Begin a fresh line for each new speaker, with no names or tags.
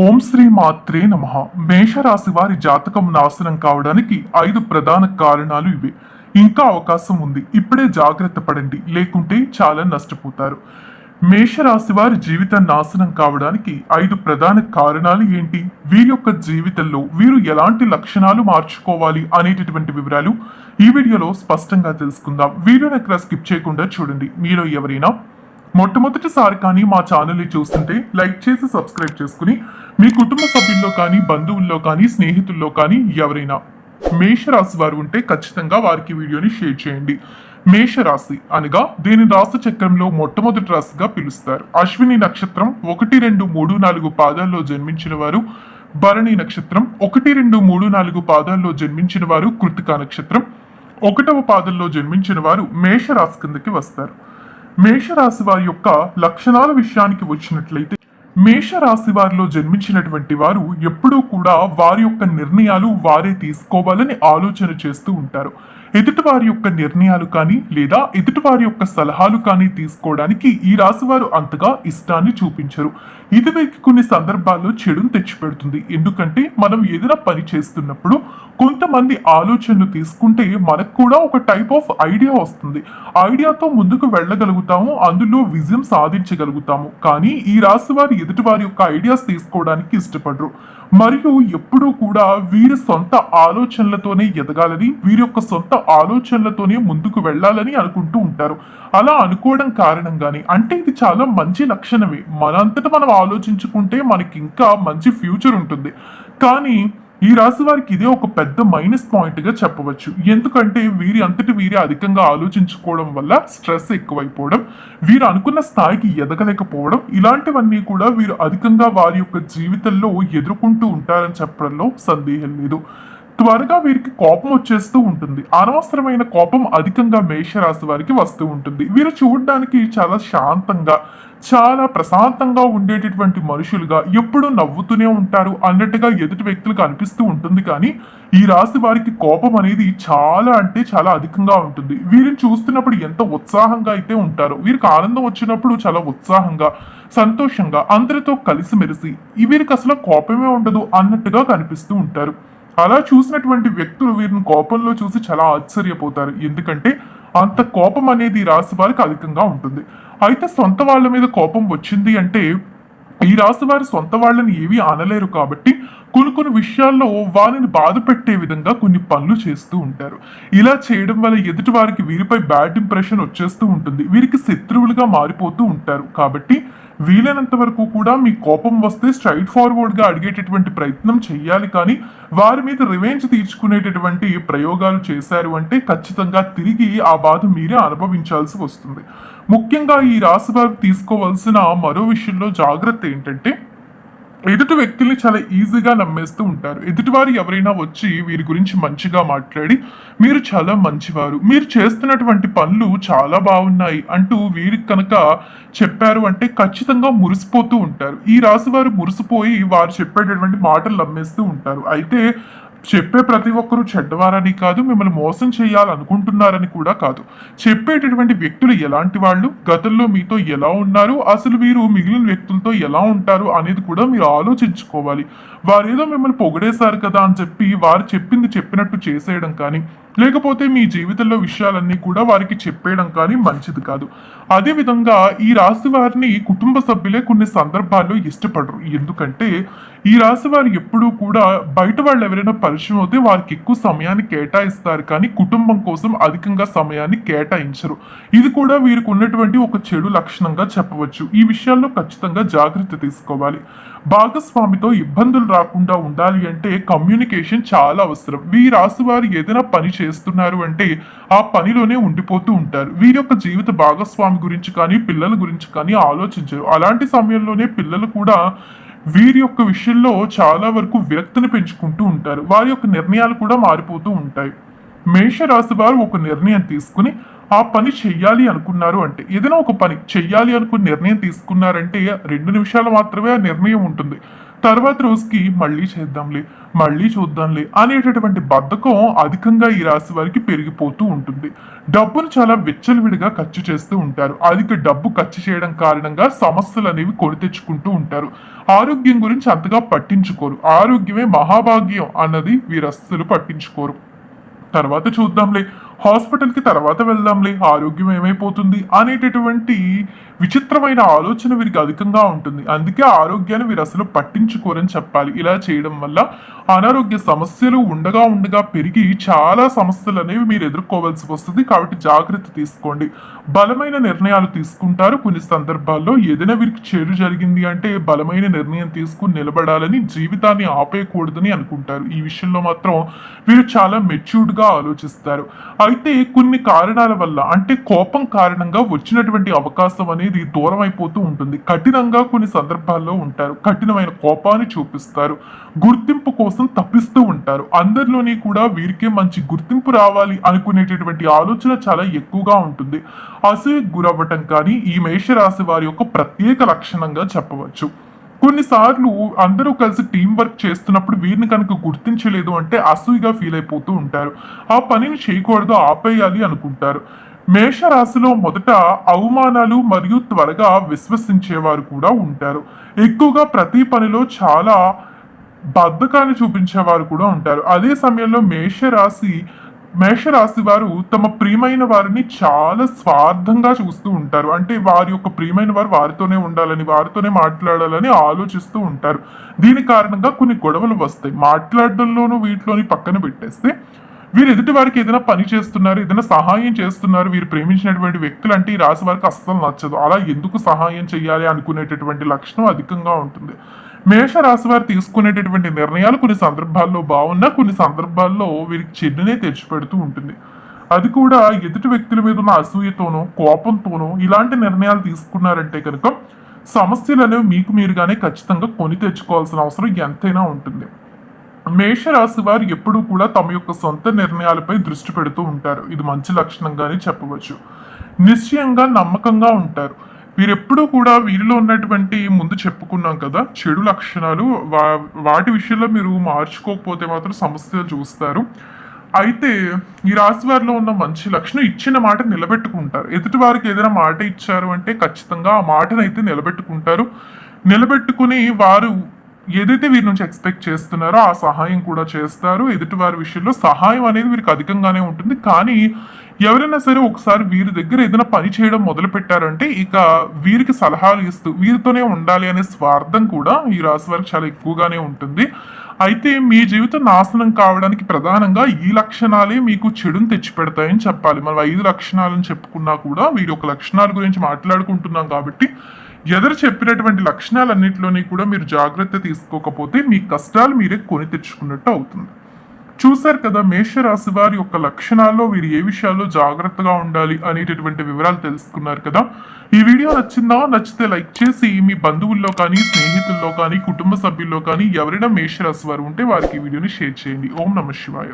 ఓం శ్రీ మాత్రే నమ. మేషరాశి వారి జాతకం నాశనం కావడానికి ఐదు ప్రధాన కారణాలు ఇవే. ఇంకా అవకాశం ఉంది. ఇప్పుడే జాగ్రత్త పడండి. లేకుంటే చాలా నష్టపోతారు. మేషరాశి వారి జీవితం నాశనం కావడానికి ఐదు ప్రధాన కారణాలు ఏంటి? వీరి యొక్క జీవితంలో వీరు ఎలాంటి లక్షణాలు మార్చుకోవాలి అనేటటువంటి వివరాలు ఈ వీడియోలో స్పష్టంగా తెలుసుకుందాం. వీడియోని ఎక్కడ స్కిప్ చేయకుండా చూడండి. మీలో ఎవరైనా మొట్టమొదటిసారి కానీ మా ఛానల్ని చూస్తుంటే లైక్ చేసి సబ్స్క్రైబ్ చేసుకుని మీ కుటుంబ సభ్యుల్లో కానీ బంధువుల్లో కానీ స్నేహితుల్లో కానీ ఎవరైనా మేషరాశి వారు ఉంటే ఖచ్చితంగా వారికి వీడియోని షేర్ చేయండి. మేషరాశి అనగా దీని రాశి చక్రంలో మొట్టమొదటి రాశిగా పిలుస్తారు. అశ్విని నక్షత్రం ఒకటి రెండు మూడు నాలుగు పాదాల్లో జన్మించిన వారు భరణి నక్షత్రం ఒకటి రెండు మూడు నాలుగు పాదాల్లో జన్మించిన వారు కృతికా నక్షత్రం ఒకటవ పాదంలో జన్మించిన వారు మేషరాశి కిందకి వస్తారు. మేషరాశి వారి యొక్క లక్షణాల విషయానికి వచ్చినట్లయితే మేషరాశి వారిలో జన్మించినటువంటి వారు ఎప్పుడూ కూడా వారి యొక్క నిర్ణయాలు వారే తీసుకోవాలని ఆలోచన చేస్తూ ఉంటారు. ఎదుటివారి యొక్క నిర్ణయాలు కానీ లేదా ఎదుటివారి యొక్క సలహాలు కానీ తీసుకోవడానికి ఈ రాశి వారు అంతగా ఇష్టాన్ని చూపించరు. ఇది వీరికి కొన్ని సందర్భాల్లో చెడును తెచ్చిపెడుతుంది. ఎందుకంటే మనం ఏదైనా పని చేస్తున్నప్పుడు కొంతమంది ఆలోచనలు తీసుకుంటే మనకు కూడా ఒక టైప్ ఆఫ్ ఐడియా వస్తుంది. ఐడియాతో ముందుకు వెళ్ళగలుగుతాము అందులో విజయం సాధించగలుగుతాము. కానీ ఈ రాశి వారి ఎదుటి వారి యొక్క ఐడియాస్ తీసుకోవడానికి ఇష్టపడరు. మరియు ఎప్పుడూ కూడా వీరి సొంత ఆలోచనలతోనే ఎదగాలని వీరి యొక్క సొంత ఆలోచనలతోనే ముందుకు వెళ్ళాలని అనుకుంటూ ఉంటారు. అలా అనుకోవడం కారణంగానే అంటే ఇది చాలా మంచి లక్షణమే. మనంతటా మనం ఆలోచించుకుంటే మనకి ఇంకా మంచి ఫ్యూచర్ ఉంటుంది. కానీ ఈ రాశి వారికి ఇదే ఒక పెద్ద మైనస్ పాయింట్గా చెప్పవచ్చు. ఎందుకంటే వీరి అంతటి వీరి అధికంగా ఆలోచించుకోవడం వల్ల స్ట్రెస్ ఎక్కువైపోవడం వీరు అనుకున్న స్థాయికి ఎదగలేకపోవడం ఇలాంటివన్నీ కూడా వీరు అధికంగా వారి యొక్క జీవితంలో ఎదుర్కొంటూ ఉంటారని చెప్పడంలో సందేహం లేదు. త్వరగా వీరికి కోపం వచ్చేస్తూ ఉంటుంది. అనవసరమైన కోపం అధికంగా మేషరాశి వారికి వస్తూ ఉంటుంది. వీరు చూడడానికి చాలా శాంతంగా చాలా ప్రశాంతంగా ఉండేటటువంటి మనుషులుగా ఎప్పుడూ నవ్వుతూనే ఉంటారు అన్నట్టుగా ఎదుటి వ్యక్తులకు అనిపిస్తూ ఉంటుంది. కానీ ఈ రాశి వారికి కోపం అనేది చాలా అంటే చాలా అధికంగా ఉంటుంది. వీరిని చూస్తున్నప్పుడు ఎంత ఉత్సాహంగా అయితే ఉంటారో వీరికి ఆనందం వచ్చినప్పుడు చాలా ఉత్సాహంగా సంతోషంగా అందరితో కలిసిమెలిసి వీరికి అసలు కోపమే ఉండదు అన్నట్టుగా కనిపిస్తూ ఉంటారు. అలా చూసినటువంటి వ్యక్తులు వీరిని కోపంలో చూసి చాలా ఆశ్చర్యపోతారు. ఎందుకంటే అంత కోపం అనేది ఈ రాశి వారికి అధికంగా ఉంటుంది. అయితే సొంత వాళ్ళ మీద కోపం వచ్చింది అంటే ఈ రాశి వారి సొంత వాళ్ళని ఏవీ అనలేరు కాబట్టి కొన్ని కొన్ని విషయాల్లో వారిని బాధ పెట్టే విధంగా కొన్ని పనులు చేస్తూ ఉంటారు. ఇలా చేయడం వల్ల ఎదుటి వారికి వీరిపై బ్యాడ్ ఇంప్రెషన్ వచ్చేస్తూ ఉంటుంది. వీరికి శత్రువులుగా మారిపోతూ ఉంటారు. కాబట్టి వీలైనంత వరకు కూడా మీ కోపం వస్తే స్ట్రైట్ ఫార్వర్డ్గా అడిగేటటువంటి ప్రయత్నం చేయాలి. కానీ వారి మీద రివెంజ్ తీర్చుకునేటటువంటి ప్రయోగాలు చేశారు అంటే ఖచ్చితంగా తిరిగి ఆ బాధ మీరే అనుభవించాల్సి వస్తుంది. ముఖ్యంగా ఈ రాశి వారు తీసుకోవాల్సిన మరో విషయంలో జాగ్రత్త ఏంటంటే ఎదుటి వ్యక్తుల్ని చాలా ఈజీగా నమ్మేస్తూ ఉంటారు. ఎదుటివారు ఎవరైనా వచ్చి వీరి గురించి మంచిగా మాట్లాడి మీరు చాలా మంచివారు. మీరు చేస్తున్నటువంటి పనులు చాలా బాగున్నాయి అంటూ వీరికి కనుక చెప్పారు అంటే ఖచ్చితంగా మురిసిపోతూ ఉంటారు. ఈ రాశి వారు మురిసిపోయి వారు చెప్పేటటువంటి మాటలు నమ్మేస్తూ ఉంటారు. అయితే చెప్పే ప్రతి ఒక్కరూ చెడ్డవారని కాదు మిమ్మల్ని మోసం చేయాలనుకుంటున్నారని కూడా కాదు. చెప్పేటటువంటి వ్యక్తులు ఎలాంటి వాళ్ళు? గతంలో మీతో ఎలా ఉన్నారు? అసలు వీరు మిగిలిన వ్యక్తులతో ఎలా ఉంటారు అనేది కూడా మీరు ఆలోచించుకోవాలి. వారేదో మిమ్మల్ని పొగిడేశారు కదా అని చెప్పి వారు చెప్పింది చెప్పినట్టు చేసేయడం కానీ లేకపోతే మీ జీవితంలో విషయాలన్నీ కూడా వారికి చెప్పేయడం కానీ మంచిది కాదు. అదే విధంగా ఈ రాశి వారిని కుటుంబ సభ్యులే కొన్ని సందర్భాల్లో ఇష్టపడరు. ఎందుకంటే ఈ రాశి వారు ఎప్పుడూ కూడా బయట వాళ్ళు ఎవరైనా పరిచయం అవుతే వారికి ఎక్కువ సమయాన్ని కేటాయిస్తారు కానీ కుటుంబం కోసం అధికంగా సమయాన్ని కేటాయించరు. ఇది కూడా వీరికి ఉన్నటువంటి ఒక చెడు లక్షణంగా చెప్పవచ్చు. ఈ విషయాల్లో ఖచ్చితంగా జాగ్రత్త తీసుకోవాలి. భాగస్వామితో ఇబ్బందులు రాకుండా ఉండాలి అంటే కమ్యూనికేషన్ చాలా అవసరం. ఈ రాశి వారు ఏదైనా పని చేస్తున్నారు అంటే ఆ పనిలోనే ఉండిపోతూ ఉంటారు. వీరి యొక్క జీవిత భాగస్వామి గురించి కానీ పిల్లల గురించి కానీ ఆలోచించరు. అలాంటి సమయంలోనే పిల్లలు కూడా వీరి యొక్క విషయంలో చాలా వరకు విరక్తిని పెంచుకుంటూ ఉంటారు. వారి యొక్క నిర్ణయాలు కూడా మారిపోతూ ఉంటాయి. మేషరాశి వారు ఒక నిర్ణయం తీసుకుని ఆ పని చెయ్యాలి అనుకున్నారు అంటే ఏదైనా ఒక పని చెయ్యాలి అనుకుని నిర్ణయం తీసుకున్నారంటే రెండు నిమిషాలు మాత్రమే ఆ నిర్ణయం ఉంటుంది. తర్వాత రోజుకి మళ్ళీ చేద్దాంలే మళ్ళీ చూద్దాంలే అనేటటువంటి బద్ధకం అధికంగా ఈ రాశి వారికి పెరిగిపోతూ ఉంటుంది. డబ్బును చాలా విచ్చలవిడిగా ఖర్చు చేస్తూ ఉంటారు. అధిక డబ్బు ఖర్చు చేయడం కారణంగా సమస్యలు అనేవి కొని తెచ్చుకుంటూ ఉంటారు. ఆరోగ్యం గురించి అంతగా పట్టించుకోరు. ఆరోగ్యమే మహాభాగ్యం అన్నది వీరస్సులు పట్టించుకోరు. తర్వాత చూద్దాంలే హాస్పిటల్కి తర్వాత వెళ్దాంలే ఆరోగ్యం ఏమైపోతుంది అనేటటువంటి విచిత్రమైన ఆలోచన వీరికి అధికంగా ఉంటుంది. అందుకే ఆరోగ్యాన్ని వీరు అసలు పట్టించుకోరని చెప్పాలి. ఇలా చేయడం వల్ల అనారోగ్య సమస్యలు ఉండగా ఉండగా పెరిగి చాలా సమస్యలు అనేవి మీరు ఎదుర్కోవాల్సి వస్తుంది. కాబట్టి జాగ్రత్త తీసుకోండి. బలమైన నిర్ణయాలు తీసుకుంటారు. కొన్ని సందర్భాల్లో ఏదైనా వీరికి చెడు జరిగింది అంటే బలమైన నిర్ణయం తీసుకుని నిలబడాలని జీవితాన్ని ఆపేయకూడదని అనుకుంటారు. ఈ విషయంలో మాత్రం వీరు చాలా మెచ్యూర్డ్గా ఆలోచిస్తారు. అయితే కొన్ని కారణాల వల్ల అంటే కోపం కారణంగా వచ్చినటువంటి అవకాశం అనేది దూరం అయిపోతూ ఉంటుంది. కఠినంగా కొన్ని సందర్భాల్లో ఉంటారు. కఠినమైన కోపాన్ని చూపిస్తారు. గుర్తింపు కోసం తప్పిస్తూ ఉంటారు. అందరిలోని కూడా వీరికే మంచి గుర్తింపు రావాలి అనుకునేటటువంటి ఆలోచన చాలా ఎక్కువగా ఉంటుంది. అసూయకు గురవ్వటం కానీ ఈ మేషరాశి వారి యొక్క ప్రత్యేక లక్షణంగా చెప్పవచ్చు. కొన్నిసార్లు అందరూ కలిసి టీం వర్క్ చేస్తున్నప్పుడు వీరిని కనుక గుర్తించలేదు అంటే అసూయిగా ఫీల్ అయిపోతూ ఉంటారు. ఆ పనిని చేయకూడదు ఆపేయాలి అనుకుంటారు. మేషరాశిలో మొదట అవమానాలు మరియు త్వరగా విశ్వసించేవారు కూడా ఉంటారు. ఎక్కువగా ప్రతి పనిలో చాలా బద్ధకాన్ని చూపించేవారు కూడా ఉంటారు. అదే సమయంలో మేషరాశి మేషరాశి వారు తమ ప్రియమైన వారిని చాలా స్వార్థంగా చూస్తూ ఉంటారు. అంటే వారి యొక్క ప్రియమైన వారు వారితోనే ఉండాలని వారితోనే మాట్లాడాలని ఆలోచిస్తూ ఉంటారు. దీని కారణంగా కొన్ని గొడవలు వస్తాయి. మాట్లాడడంలోనూ వీటిలోని పక్కన పెట్టేస్తే వీరు ఎదుటి వారికి ఏదైనా పని చేస్తున్నారు ఏదైనా సహాయం చేస్తున్నారు వీరు ప్రేమించినటువంటి వ్యక్తులు అంటే ఈ రాశి వారికి అస్సలు నచ్చదు. అలా ఎందుకు సహాయం చేయాలి అనుకునేటటువంటి లక్షణం అధికంగా ఉంటుంది. మేషరాశి వారు తీసుకునేటటువంటి నిర్ణయాలు కొన్ని సందర్భాల్లో బాగున్నా కొన్ని సందర్భాల్లో వీరికి చెడునే తెచ్చిపెడుతూ ఉంటుంది. అది కూడా ఎదుటి వ్యక్తుల మీద ఉన్న అసూయతోనో కోపంతోనో ఇలాంటి నిర్ణయాలు తీసుకున్నారంటే కనుక సమస్యలు అనేవి మీకు మీరుగానే ఖచ్చితంగా కొని తెచ్చుకోవాల్సిన అవసరం ఎంతైనా ఉంటుంది. మేషరాశి వారు ఎప్పుడూ కూడా తమ యొక్క సొంత నిర్ణయాలపై దృష్టి పెడుతూ ఉంటారు. ఇది మంచి లక్షణంగానే చెప్పవచ్చు. నిశ్చయంగా నమ్మకంగా ఉంటారు. వీరెప్పుడూ కూడా వీరిలో ఉన్నటువంటి ముందు చెప్పుకున్నాం కదా చెడు లక్షణాలు వా వాటి విషయంలో మీరు మార్చుకోకపోతే మాత్రం సమస్యలు చూస్తారు. అయితే ఈ రాశి వారిలో ఉన్న మంచి లక్షణం ఇచ్చిన మాట నిలబెట్టుకుంటారు. ఎదుటి వారికి ఏదైనా మాట ఇచ్చారు అంటే ఖచ్చితంగా ఆ మాటను అయితే నిలబెట్టుకుంటారు. నిలబెట్టుకుని వారు ఏదైతే వీరి నుంచి ఎక్స్పెక్ట్ చేస్తున్నారో ఆ సహాయం కూడా చేస్తారు. ఎదుటి వారి విషయంలో సహాయం అనేది వీరికి అధికంగానే ఉంటుంది. కానీ ఎవరైనా సరే ఒకసారి వీరి దగ్గర ఏదైనా పని చేయడం మొదలు పెట్టారంటే ఇక వీరికి సలహాలు ఇస్తూ వీరితోనే ఉండాలి అనే స్వార్థం కూడా ఈ రాశి వారికి చాలా ఎక్కువగానే ఉంటుంది. అయితే మీ జీవితం నాశనం కావడానికి ప్రధానంగా ఈ లక్షణాలే మీకు చెడును తెచ్చిపెడతాయని చెప్పాలి. మనం ఐదు లక్షణాలను చెప్పుకున్నా కూడా వీరి ఒక లక్షణాల గురించి మాట్లాడుకుంటున్నాం కాబట్టి ఎదురు చెప్పినటువంటి లక్షణాలన్నింటిలోని కూడా మీరు జాగ్రత్త తీసుకోకపోతే మీ కష్టాలు మీరే కొని తెచ్చుకున్నట్టు అవుతుంది. చూశారు కదా మేషరాశి వారి యొక్క లక్షణాల్లో వీరు ఏ విషయాల్లో జాగ్రత్తగా ఉండాలి అనేటటువంటి వివరాలు తెలుసుకున్నారు కదా. ఈ వీడియో నచ్చిందా? నచ్చితే లైక్ చేసి మీ బంధువుల్లో కానీ స్నేహితుల్లో కానీ కుటుంబ సభ్యుల్లో కానీ ఎవరైనా మేషరాశి వారు ఉంటే వారికి ఈ వీడియోని షేర్ చేయండి. ఓం నమ శివాయ.